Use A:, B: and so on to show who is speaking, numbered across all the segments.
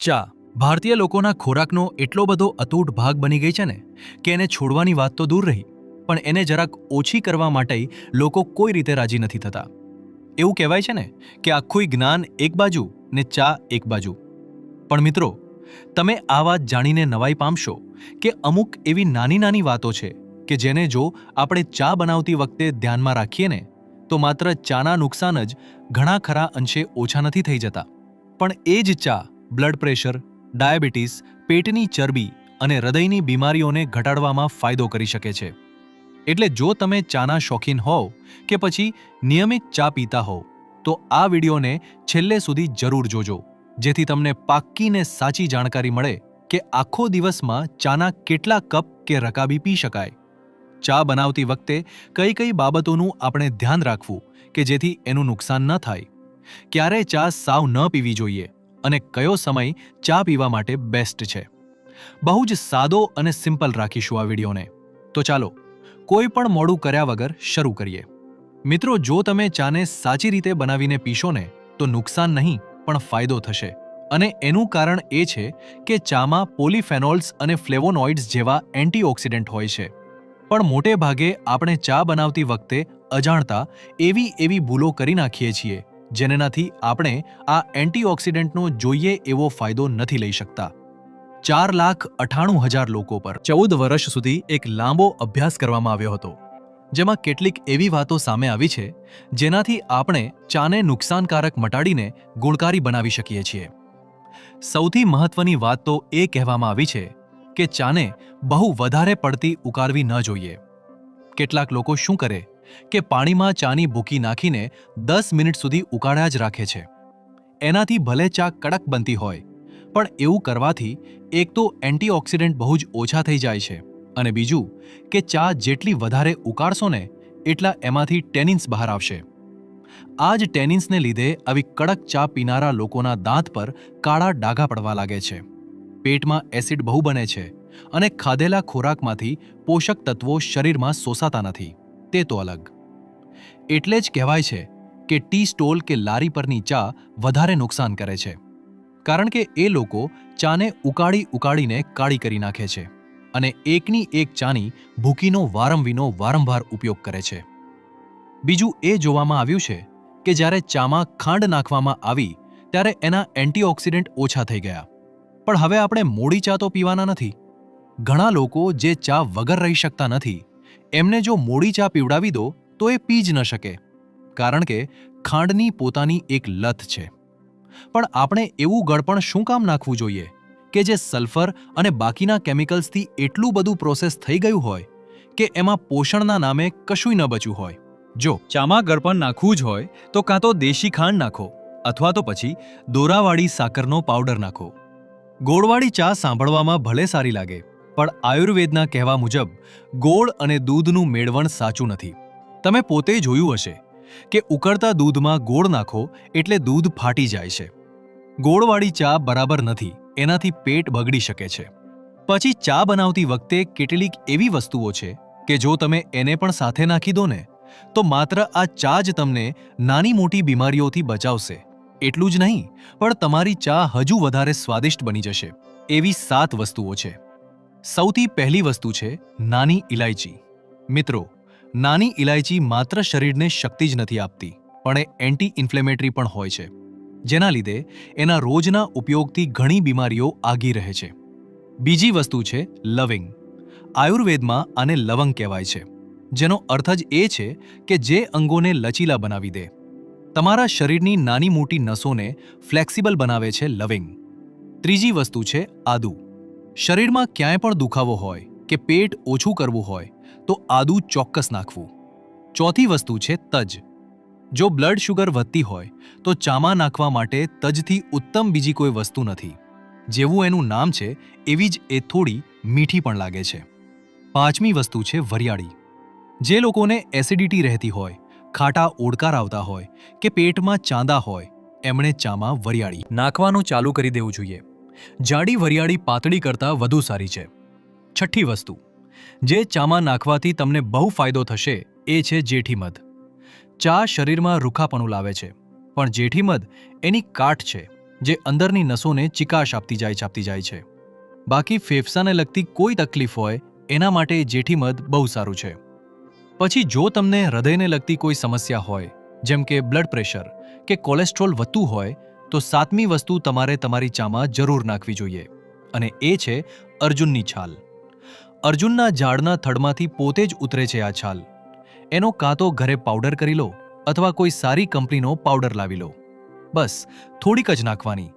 A: ચા. ભારતીય લોકોના ખોરાકનો એટલો બધો અતૂટ ભાગ બની ગઈ છે ને કે એને છોડવાની વાત તો દૂર રહી, પણ એને જરાક ઓછી કરવા માટે લોકો કોઈ રીતે રાજી નથી થતા. એવું કહેવાય છે ને કે આખું જ્ઞાન એક બાજુ ને ચા એક બાજુ. પણ મિત્રો, તમે આ વાત જાણીને નવાઈ પામશો કે અમુક એવી નાની નાની વાતો છે કે જેને જો આપણે ચા બનાવતી વખતે ધ્યાનમાં રાખીએ ને, તો માત્ર ચાના નુકસાન જ ઘણા ખરા અંશે ઓછા નથી થઈ જતા. પણ એ જ ચા બ્લડ પ્રેશર, ડાયાબિટીસ, પેટની ચરબી અને હૃદયની બીમારીઓને ઘટાડવામાં ફાયદો કરી શકે છે. એટલે જો તમે ચાના શોખીન હોવ કે પછી નિયમિત ચા પીતા હોવ, તો આ વિડીયોને છેલ્લે સુધી જરૂર જોજો, જેથી તમને પાક્કીને સાચી જાણકારી મળે કે આખો દિવસમાં ચાના કેટલા કપ કે રકાબી પી શકાય. ચા બનાવતી વખતે કઈ કઈ બાબતોનું આપણે ધ્યાન રાખવું કે જેથી એનું નુકસાન ન થાય. ક્યારે ચા સાવ ન પીવી જોઈએ. અને કયો સમય ચા પીવા માટે બેસ્ટ છે. બહુ જ સાદો અને સિમ્પલ રાખીશું આ વિડીયોને. તો ચાલો, કોઈ પણ મોડું કર્યા વગર શરૂ કરીએ. મિત્રો, જો તમે ચાને સાચી રીતે બનાવીને પીશો ને, તો નુકસાન નહીં, પણ ફાયદો થશે. અને એનું કારણ એ છે કે ચામાં પોલીફેનોલ્સ અને ફ્લેવોનોઇડ્સ જેવા એન્ટીઓક્સિડન્ટ હોય છે. પણ મોટે ભાગે આપણે ચા બનાવતી વખતે અજાણતા એવી એવી ભૂલો કરી નાખીએ છીએ. જેનાથી આપણે આ એન્ટીઓક્સિડન્ટનો જોઈએ એવો ફાયદો નથી લઈ શકતા. ચાર લાખ અઠાણું હજાર લોકો પર ચૌદ વર્ષ સુધી એક લાંબો અભ્યાસ કરવામાં આવ્યો હતો, જેમાં કેટલીક એવી વાતો સામે આવી છે, જેનાથી આપણે ચાને નુકસાનકારક મટાડીને ગુણકારી બનાવી શકીએ છીએ. સૌથી મહત્વની વાત તો એ કહેવામાં આવી છે કે ચાને બહુ વધારે પડતી ઉકાળવી ન જોઈએ. કેટલાક લોકો શું કરે? કે પાણીમાં ચાની ભૂકી નાખીને દસ મિનિટ સુધી ઉકાળ્યા જ રાખે છે. એનાથી ભલે ચા કડક બનતી હોય, પણ એવું કરવાથી એક તો એન્ટીઓક્સિડન્ટ બહુ જ ઓછા થઈ જાય છે અને બીજું કે ચા જેટલી વધારે ઉકાળશો ને એટલા એમાંથી ટેનિન્સ બહાર આવશે. આ જ ટેનિન્સને લીધે આવી કડક ચા પીનારા લોકોના દાંત પર કાળા ડાઘા પડવા લાગે છે. પેટમાં એસિડ બહુ બને છે અને ખાધેલા ખોરાકમાંથી પોષક તત્વો શરીરમાં શોષાતા નથી. તે તો અલગ. એટલે જ કહેવાય છે કે ટી સ્ટોલ કે લારી પરની ચા વધારે નુકસાન કરે છે. કારણ કે એ લોકો ચાને ઉકાળી ઉકાળીને કાળી કરી નાખે છે અને એકની એક ચાની ભૂકીનો વારંવીનો વારંવાર ઉપયોગ કરે છે. બીજું એ જોવામાં આવ્યું છે કે જ્યારે ચામાં ખાંડ નાખવામાં આવી ત્યારે એના એન્ટીઓક્સિડન્ટ ઓછા થઈ ગયા. પણ હવે આપણે મોડી ચા તો પીવાના નથી. ઘણા લોકો જે ચા વગર રહી શકતા નથી એમને જો મોડી ચા પીવડાવી દો, તો એ પી જ ન શકે. કારણ કે ખાંડની પોતાની એક લત છે. પણ આપણે એવું ગળપણ શું કામ નાખવું જોઈએ? કે જે સલ્ફર અને બાકીના કેમિકલ્સથી એટલું બધું પ્રોસેસ થઈ ગયું હોય, કે એમાં પોષણના નામે કશુંય ન બચ્યું હોય. જો, ચામાં ગળપણ નાખવું જ હોય, તો કાં તો દેશી ખાંડ નાખો, અથવા તો પછી દોરાવાળી સાકરનો પાવડર નાખો. ગોળવાળી ચા સાંભળવામાં ભલે સારી લાગે. પણ આયુર્વેદના કહેવા મુજબ, ગોળ અને દૂધનું મેળવણ સાચું નથી. તમે પોતે જોયું હશે કે ઉકળતા દૂધમાં ગોળ નાખો એટલે દૂધ ફાટી જાય છે. ગોળવાળી ચા બરાબર નથી, એનાથી પેટ બગડી શકે છે. પછી ચા બનાવતી વખતે કેટલીક એવી વસ્તુઓ છે કે જો તમે એને પણ સાથે નાખી દો ને, તો માત્ર આ ચા જ તમને નાની મોટી બીમારીઓથી બચાવશે. એટલું જ નહીં, પણ તમારી ચા હજુ વધારે સ્વાદિષ્ટ બની જશે. એવી સાત વસ્તુઓ છે. સૌથી પહેલી વસ્તુ છે નાની ઇલાયચી મિત્રો, નાની ઇલાયચી માત્ર શરીરને શક્તિ જ નથી આપતી, પણ એ એન્ટી ઇન્ફ્લેમેટરી પણ હોય છે. જેના લીધે એના રોજના ઉપયોગથી ઘણી બીમારીઓ આગી રહે છે. બીજી વસ્તુ છે લવિંગ. આયુર્વેદમાં આને લવંગ કહેવાય છે. જેનો અર્થ જ એ છે કે જે અંગોને લચીલા બનાવી દે. તમારા શરીરની નાની મોટી નસોને ફ્લેક્સિબલ બનાવે છે લવિંગ. ત્રીજી વસ્તુ છે આદુ. શરીરમાં ક્યાંય પણ દુખાવો હોય કે પેટ ઓછું કરવું હોય, તો આદુ ચોક્કસ નાખવું. ચોથી વસ્તુ છે તજ. જો બ્લડ શુગર વધતી હોય, તો ચામાં નાખવા માટે તજથી ઉત્તમ બીજી કોઈ વસ્તુ નથી. જેવું એનું નામ છે, એવી જ એ થોડી મીઠી પણ લાગે છે. પાંચમી વસ્તુ છે વરિયાળી. જે લોકોને એસિડિટી રહેતી હોય, ખાટા ઓડકાર આવતા હોય કે પેટમાં ચાંદા હોય, એમણે ચામાં વરિયાળી. નાખવાનું ચાલુ કરી દેવું જોઈએ. જાડી વરિયાળી પાતળી કરતાં વધુ સારી છે. છઠ્ઠી વસ્તુ, જે ચામાં નાખવાથી તમને બહુ ફાયદો થશે, એ છે જેઠીમધ. ચા શરીરમાં રૂખાપણું લાવે છે, પણ જેઠીમધ એની કાઠ છે, જે અંદરની નસોને ચિકાશ આપતી જાય છે આપતી જાય છે. બાકી ફેફસાને લગતી કોઈ તકલીફ હોય, એના માટે જેઠી મધ બહુ સારું છે. પછી જો તમને હૃદયને લગતી કોઈ સમસ્યા હોય, જેમ કે બ્લડ પ્રેશર કે કોલેસ્ટ્રોલ વધતું હોય તો સાતમી વસ્તુ તમારે તમારી ચામાં જરૂર નાખવી જોઈએ અને એ છે અર્જુનની છાલ. અર્જુનના ઝાડના થડમાંથી પોતે જ ઉતરે છે આ છાલ. એનો કાં તો ઘરે પાવડર કરી લો અથવા કોઈ સારી કંપનીનો પાવડર લાવી લો. બસ, થોડીક જ નાખવાની.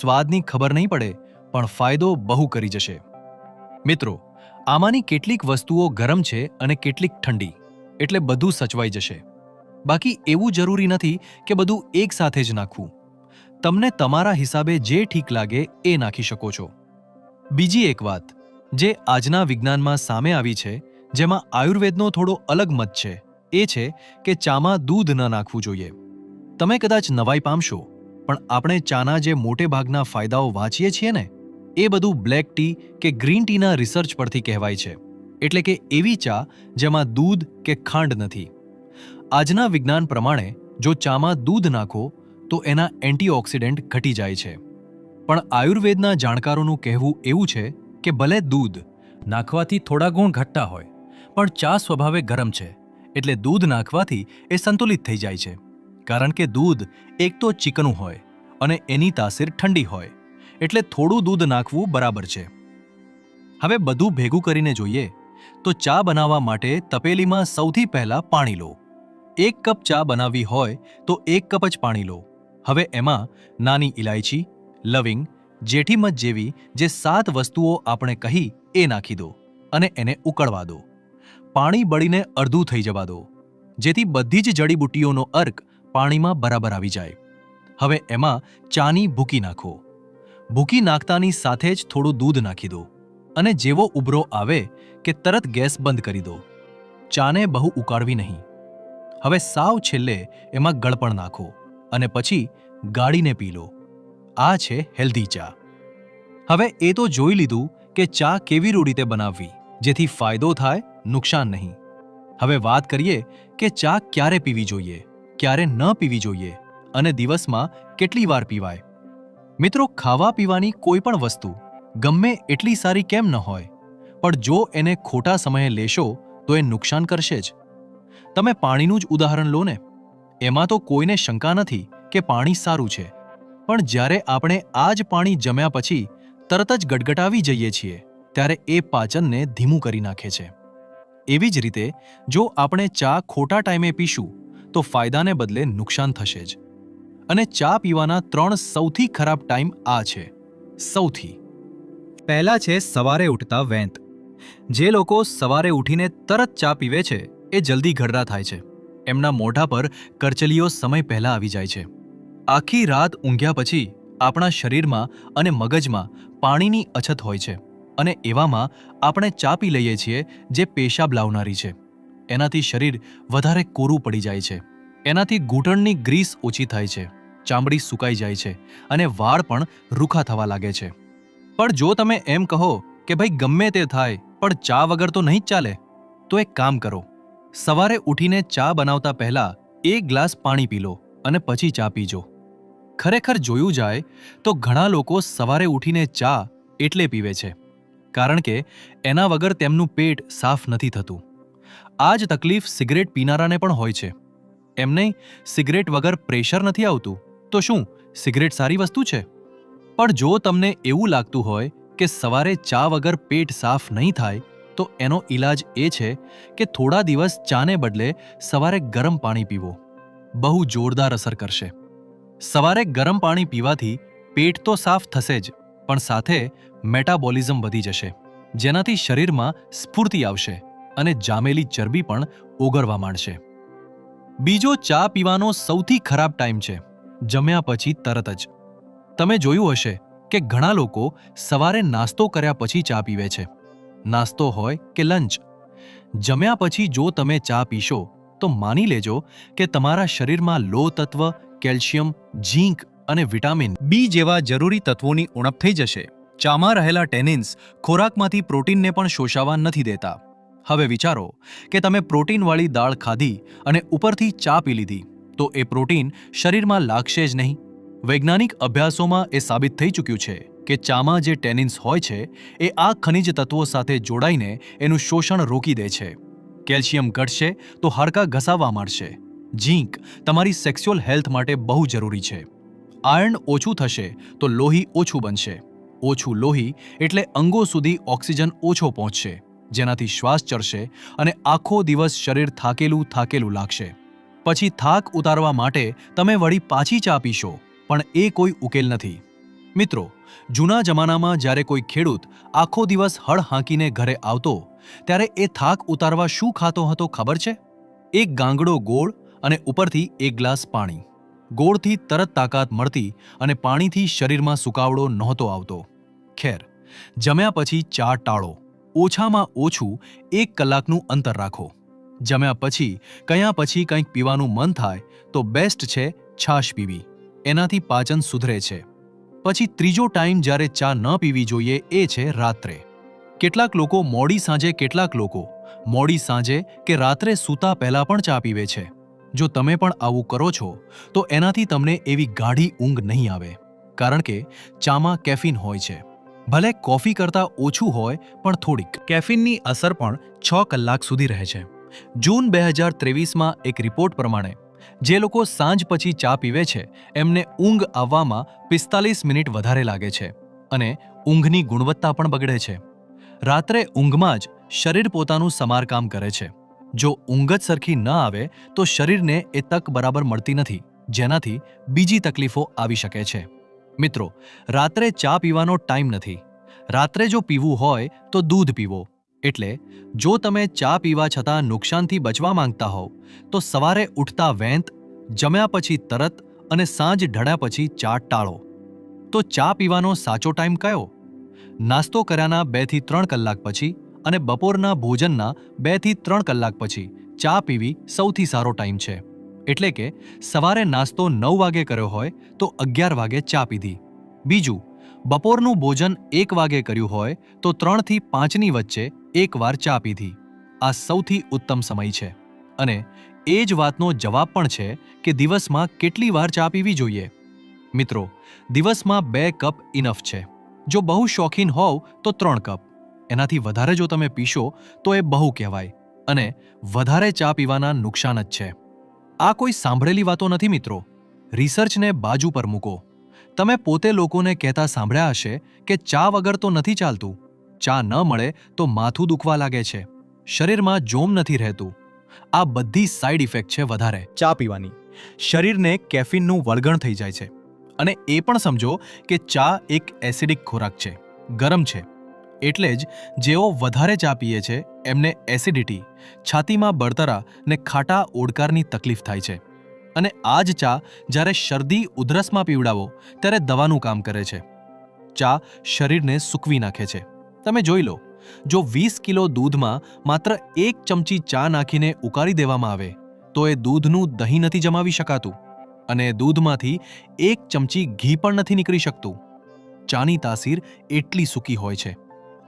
A: સ્વાદની ખબર નહીં પડે, પણ ફાયદો બહુ કરી જશે. મિત્રો, આમાંની કેટલીક વસ્તુઓ ગરમ છે અને કેટલીક ઠંડી, એટલે બધું સચવાઈ જશે. બાકી એવું જરૂરી નથી કે બધું એકસાથે જ નાખવું. તમને તમારા હિસાબે જે ઠીક લાગે એ નાખી શકો છો. બીજી એક વાત, જે આજના વિજ્ઞાનમાં સામે આવી છે, જેમાં આયુર્વેદનો થોડો અલગ મત છે, એ છે કે ચામાં દૂધ ન નાખવું જોઈએ. તમે કદાચ નવાઈ પામશો, પણ આપણે ચાના જે મોટે ભાગના ફાયદાઓ વાંચીએ છીએ ને, એ બધું બ્લેક ટી કે ગ્રીન ટીના રિસર્ચ પરથી કહેવાય છે. એટલે કે એવી ચા જેમાં દૂધ કે ખાંડ નથી. આજના વિજ્ઞાન પ્રમાણે, જો ચામાં દૂધ નાખો તો એના એન્ટીઓક્સિડન્ટ ઘટી જાય છે. પણ આયુર્વેદના જાણકારોનું કહેવું એવું છે કે ભલે દૂધ નાખવાથી થોડા ગુણ ઘટતા હોય, પણ ચા સ્વભાવે ગરમ છે, એટલે દૂધ નાખવાથી એ સંતુલિત થઈ જાય છે. કારણ કે દૂધ એક તો ચિકનું હોય અને એની તાસીર ઠંડી હોય, એટલે થોડું દૂધ નાખવું બરાબર છે. હવે બધું ભેગું કરીને જોઈએ, તો ચા બનાવવા માટે તપેલીમાં સૌથી પહેલાં પાણી લો. એક કપ ચા બનાવવી હોય તો એક કપ જ પાણી લો. હવે એમાં નાની ઇલાયચી લવિંગ જેઠીમધ જેવી જે સાત વસ્તુઓ આપણે કહી એ નાખી દો અને એને ઉકળવા દો. પાણી બળીને અડધું થઈ જવા દો. જેથી બધી જ જડીબુટ્ટીઓનો અર્ક પાણીમાં બરાબર આવી જાય. હવે એમાં ચાની ભૂકી નાખો. ભૂકી નાખતાની સાથે જ થોડું દૂધ નાખી દો અને જેવો ઉભરો આવે કે તરત ગેસ બંધ કરી દો. ચાને બહુ ઉકાળવી નહીં. હવે સાવ છેલ્લે એમાં ગળપણ નાખો. અને પછી ગાળીને પી લો. આ છે હેલ્ધી ચા. હવે એ તો જોઈ લીધું કે ચા કેવી રીતે બનાવવી, જેથી ફાયદો થાય, નુકસાન નહીં. હવે વાત કરીએ કે ચા ક્યારે પીવી જોઈએ, ક્યારે ન પીવી જોઈએ, અને દિવસમાં કેટલી વાર પીવાય. મિત્રો, ખાવા પીવાની કોઈ પણ વસ્તુ, ગમે એટલી સારી કેમ ન હોય, પણ જો એને ખોટા સમયે લેશો, તો એ નુકસાન કરશે જ. તમે પાણીનું જ ઉદાહરણ લો ને. એમાં તો કોઈને શંકા નથી કે પાણી સારું છે. પણ જ્યારે આપણે આ જ પાણી જમ્યા પછી તરત જ ગટગટાવી જઈએ છીએ, ત્યારે એ પાચનને ધીમું કરી નાખે છે. એવી જ રીતે જો આપણે ચા ખોટા ટાઈમે પીશું, તો ફાયદાને બદલે નુકસાન થશે જ. અને ચા પીવાના ત્રણ સૌથી ખરાબ ટાઈમ આ છે. સૌથી. પહેલા છે સવારે ઉઠતા વેંત. જે લોકો સવારે ઉઠીને તરત ચા પીવે છે, એ જલ્દી ઘરડા થાય છે. એમના મોઢા પર કરચલીઓ સમય પહેલા આવી જાય છે. આખી રાત ઊંઘ્યા પછી આપણા શરીરમાં અને મગજમાં પાણીની અછત હોય છે અને એવામાં આપણે ચા પી લઈએ છીએ જે પેશાબ લાવનારી છે. એનાથી શરીર વધારે કોરું પડી જાય છે. એનાથી ઘૂંટણની ગ્રીસ ઓછી થાય છે, ચામડી સુકાઈ જાય છે અને વાળ પણ રૂખા થવા લાગે છે. પણ જો તમે એમ કહો કે ભાઈ ગમે તે થાય, પણ ચા વગર તો નહીં જ ચાલે, તો એક કામ કરો. સવારે ઉઠીને ચા બનાવતા પહેલા એક ગ્લાસ પાણી પી લો અને પછી ચા પીજો. ખરેખર જોયું જાય તો ઘણા લોકો સવારે ઉઠીને ચા એટલે પીવે છે, કારણ કે એના વગર તેમનું પેટ સાફ નથી થતું. આ જ તકલીફ સિગરેટ પીનારાને પણ હોય છે. એમને સિગરેટ વગર પ્રેશર નથી આવતું, તો શું સિગરેટ સારી વસ્તુ છે? પણ જો તમને એવું લાગતું હોય કે સવારે ચા વગર પેટ સાફ નહીં થાય તો એનો ઈલાજ એ છે કે થોડા દિવસ ચાને બદલે સવારે ગરમ પાણી પીવો. બહુ જોરદાર અસર કરશે. સવારે ગરમ પાણી પીવાથી પેટ તો સાફ થશે જ, પણ સાથે મેટાબોલિઝમ વધી જશે, જેનાથી શરીરમાં સ્ફૂર્તિ આવશે અને જામેલી ચરબી પણ ઓગળવા માંડશે. બીજો ચા પીવાનો સૌથી ખરાબ ટાઈમ છે, જમ્યા પછી તરત જ. તમે જોયું હશે કે ઘણા લોકો સવારે નાસ્તો કર્યા પછી ચા પીવે છે. નાસ્તો હોય કે લંચ. જમ્યા પછી જો તમે ચા પીશો, તો માની લેજો કે તમારા શરીરમાં લો તત્વ, કેલ્શિયમ, ઝીંક અને વિટામિન બી જેવા જરૂરી તત્વોની ઉણપ થઈ જશે. ચામાં રહેલા ટેનિન્સ ખોરાકમાંથી પ્રોટીનને પણ શોષાવા નથી દેતા. હવે વિચારો કે તમે પ્રોટીનવાળી દાળ ખાધી અને ઉપરથી ચા પી લીધી, તો એ પ્રોટીન શરીરમાં લાગશે જ નહીં. વૈજ્ઞાનિક અભ્યાસોમાં એ સાબિત થઈ ચૂક્યું છે. કે ચામાં જે ટેનિન્સ હોય છે, એ આ ખનિજ તત્વો સાથે જોડાઈને એનું શોષણ રોકી દે છે. કેલ્શિયમ ઘટશે તો હાડકાં ઘસાવા માંડશે ઝીંક તમારી સેક્સ્યુઅલ હેલ્થ માટે બહુ જરૂરી છે. આયર્ન ઓછું થશે તો લોહી ઓછું બનશે. ઓછું લોહી એટલે અંગો સુધી ઓક્સિજન ઓછો પહોંચશે, જેનાથી શ્વાસ ચડશે અને આખો દિવસ શરીર થાકેલું થાકેલું લાગશે. પછી થાક ઉતારવા માટે તમે વળી પાછી ચા પીશો, પણ એ કોઈ ઉકેલ નથી. મિત્રો, જૂના જમાનામાં જ્યારે કોઈ ખેડૂત આખો દિવસ હળ હાંકીને ઘરે આવતો, ત્યારે એ થાક ઉતારવા શું ખાતો હતો ખબર છે? એક ગાંગડો ગોળ અને ઉપરથી એક ગ્લાસ પાણી. ગોળથી તરત તાકાત મળતી અને પાણીથી શરીરમાં સુકાવડો નહોતો આવતો. ખેર, જમ્યા પછી ચા ટાળો. ઓછામાં ઓછું એક કલાકનું અંતર રાખો. જમ્યા પછી, કયા પછી કંઈક પીવાનું મન થાય તો બેસ્ટ છે છાશ પીવી. એનાથી પાચન સુધરે છે. પછી ત્રીજો ટાઈમ જ્યારે ચા ન પીવી જોઈએ એ છે રાત્રે. કેટલાક લોકો મોડી સાંજે, કેટલાક લોકો મોડી સાંજે કે રાત્રે સૂતા પહેલાં પણ ચા પીવે છે. જો તમે પણ આવું કરો છો, તો એનાથી તમને એવી ગાઢી ઊંઘ નહીં આવે, કારણ કે ચામાં કેફીન હોય છે. ભલે કોફી કરતાં ઓછું હોય, પણ થોડીક. કેફીનની અસર પણ છ કલાક સુધી રહે છે. જૂન બે હજાર ત્રેવીસમાં એક રિપોર્ટ પ્રમાણે જે લોકો સાંજ પછી ચા પીવે છે, એમને ઊંઘ આવવામાં પિસ્તાલીસ મિનિટ વધારે લાગે છે અને ઊંઘની ગુણવત્તા પણ બગડે છે. રાત્રે ઊંઘમાં જ શરીર પોતાનું સમારકામ કરે છે. જો ઊંઘ જ સરખી ન આવે, તો શરીરને એ તક બરાબર મળતી નથી, જેનાથી બીજી તકલીફો આવી શકે છે. મિત્રો, રાત્રે ચા પીવાનો ટાઈમ નથી. રાત્રે જો પીવું હોય, તો દૂધ પીવો. એટલે જો તમે ચા પીવા છતાં નુકસાનથી બચવા માંગતા હોવ, તો સવારે ઉઠતા વેંત, જમ્યા પછી તરત અને સાંજ ઢળ્યા પછી ચા ટાળો. તો ચા પીવાનો સાચો ટાઈમ કયો? નાસ્તો કર્યાના બેથી ત્રણ કલાક પછી અને બપોરના ભોજનના બેથી ત્રણ કલાક પછી ચા પીવી સૌથી સારો ટાઈમ છે. એટલે કે સવારે નાસ્તો નવ વાગે કર્યો હોય તો અગિયાર વાગે ચા પીધી. બીજું, બપોરનું ભોજન એક વાગે કર્યું હોય તો ત્રણથી પાંચની વચ્ચે એકવાર ચા પીધી. આ સૌથી ઉત્તમ સમય છે. અને એ જ વાતનો જવાબ પણ છે કે દિવસમાં કેટલી વાર ચા પીવી જોઈએ. મિત્રો, દિવસમાં બે કપ ઇનફ છે. જો બહુ શોખીન હોવ તો ત્રણ કપ. એનાથી વધારે જો તમે પીશો તો એ બહુ કહેવાય. અને વધારે ચા પીવાના નુકસાન જ છે. આ કોઈ સાંભળેલી વાતો નથી મિત્રો. રિસર્ચને બાજુ પર મૂકો. તમે પોતે લોકોને કહેતા સાંભળ્યા હશે કે ચા વગર તો નથી ચાલતું. ચા ન મળે તો માથું દુખવા લાગે છે. શરીરમાં જોમ નથી રહેતું. આ બધી સાઇડ ઇફેક્ટ છે વધારે. ચા પીવાની. શરીરને કેફીનનું વળગણ થઈ જાય છે. અને એ પણ સમજો કે ચા એક એસિડિક ખોરાક છે. ગરમ છે. એટલે જ જેઓ વધારે ચા પીએ છે, એમને એસિડિટી છાતીમાં બળતરા ને ખાટા ઓડકારની તકલીફ થાય છે. અને આ જ ચા જ્યારે શરદી, ઉધરસમાં પીવડાવો, ત્યારે દવાનું કામ કરે છે. ચા શરીરને સૂકવી નાખે છે. તમે જોઈ લો. જો વીસ કિલો દૂધમાં માત્ર એક ચમચી ચા નાખીને ઉકાળી દેવામાં આવે, તો એ દૂધનું દહીં નથી જમાવી શકાતું અને દૂધમાંથી એક ચમચી ઘી પણ નથી નીકળી શકતું. ચાની તાસીર એટલી સૂકી હોય છે.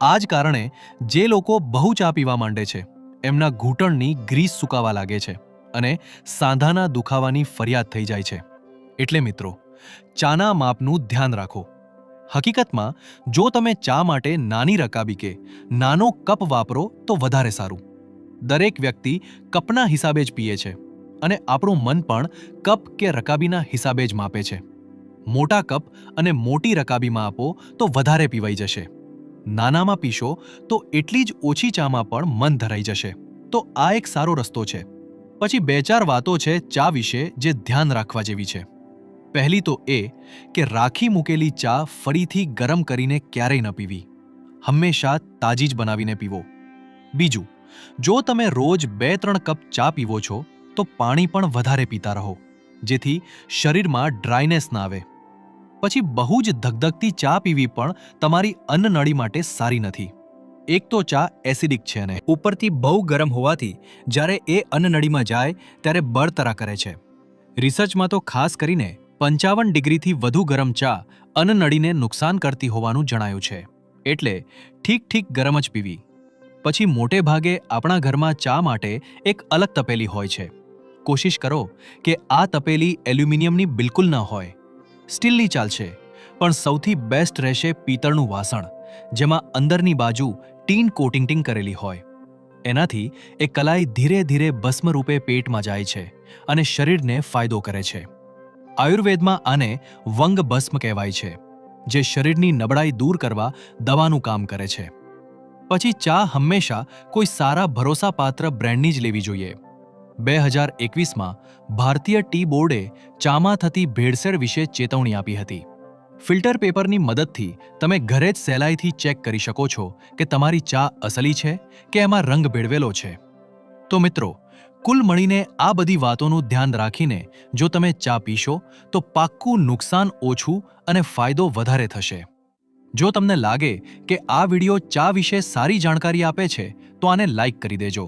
A: આ જ કારણે જે લોકો બહુ ચા પીવા માંડે છે, એમના ઘૂંટણની ગ્રીસ સુકાવા લાગે છે અને સાંધાના દુખાવાની ફરિયાદ થઈ જાય છે. એટલે મિત્રો, ચાના માપનું ધ્યાન રાખો. હકીકતમાં, જો તમે ચા માટે નાની રકાબી કે નાનો કપ વાપરો, તો વધારે સારું. દરેક વ્યક્તિ કપના હિસાબે જ પીએ છે અને આપણું મન પણ કપ કે રકાબીના હિસાબે જ માપે છે. મોટા કપ અને મોટી રકાબીમાં આપો, તો વધારે પીવાઈ જશે. નાનામાં પીશો, તો એટલી જ ઓછી ચામાં પણ મન ધરાઈ જશે. તો આ એક સારો રસ્તો છે. પછી બે ચાર વાતો છે ચા વિશે, જે ધ્યાન રાખવા જેવી છે. પહેલી તો એ કે રાખી મૂકેલી ચા ફરીથી ગરમ કરીને ક્યારેય ન પીવી. હંમેશા તાજી જ બનાવીને પીવો. બીજું, જો તમે રોજ બે ત્રણ કપ ચા પીવો છો, તો પાણી પણ વધારે પીતા રહો, જેથી શરીરમાં ડ્રાયનેસ ના આવે. પછી બહુ જ ધગધગતી ચા પીવી પણ તમારી અન્નનળી માટે સારી નથી. એક તો ચા એસિડિક છે ને ઉપરથી બહુ ગરમ હોવાથી જ્યારે એ અન્નનળીમાં જાય ત્યારે બળતરા કરે છે. રિસર્ચમાં તો ખાસ કરીને પંચાવન ડિગ્રીથી વધુ ગરમ ચા અનનળીને નુકસાન કરતી હોવાનું જણાયું છે. એટલે ઠીક ઠીક ગરમ જ પીવી. પછી મોટે ભાગે આપણા ઘરમાં ચા માટે એક અલગ તપેલી હોય છે. કોશિશ કરો કે આ તપેલી એલ્યુમિનિયમની બિલકુલ ન હોય. સ્ટીલની ચાલશે પણ સૌથી બેસ્ટ રહેશે પિત્તળનું વાસણ, જેમાં અંદરની બાજુ ટીન કોટિંગ કરેલી હોય. એનાથી એ કલાઈ ધીરે ધીરે ભસ્મરૂપે પેટમાં જાય છે અને શરીરને ફાયદો કરે છે. આયુર્વેદમાં આને વંગ ભસ્મ કહેવાય છે, જે શરીરની નબળાઈ દૂર કરવા દવાનું કામ કરે છે. પછી ચા હંમેશા કોઈ સારા ભરોસાપાત્ર બ્રાન્ડની જ લેવી જોઈએ. બે હજાર એકવીસમાં ભારતીય ટી બોર્ડે ચામાં થતી ભેળસેળ વિશે ચેતવણી આપી હતી. ફિલ્ટર પેપરની મદદથી તમે ઘરે જ સહેલાઈથી ચેક કરી શકો છો કે તમારી ચા અસલી છે કે એમાં રંગ ભેળવેલો છે. તો મિત્રો કુલ મળીને આ બધી વાતોનું ધ્યાન રાખીને જો તમે ચા પીશો, તો પાક્કું નુકસાન ઓછું અને ફાયદો વધારે થશે. જો તમને લાગે કે આ વિડિયો ચા વિશે સારી જાણકારી આપે છે, તો આને લાઇક કરી દેજો.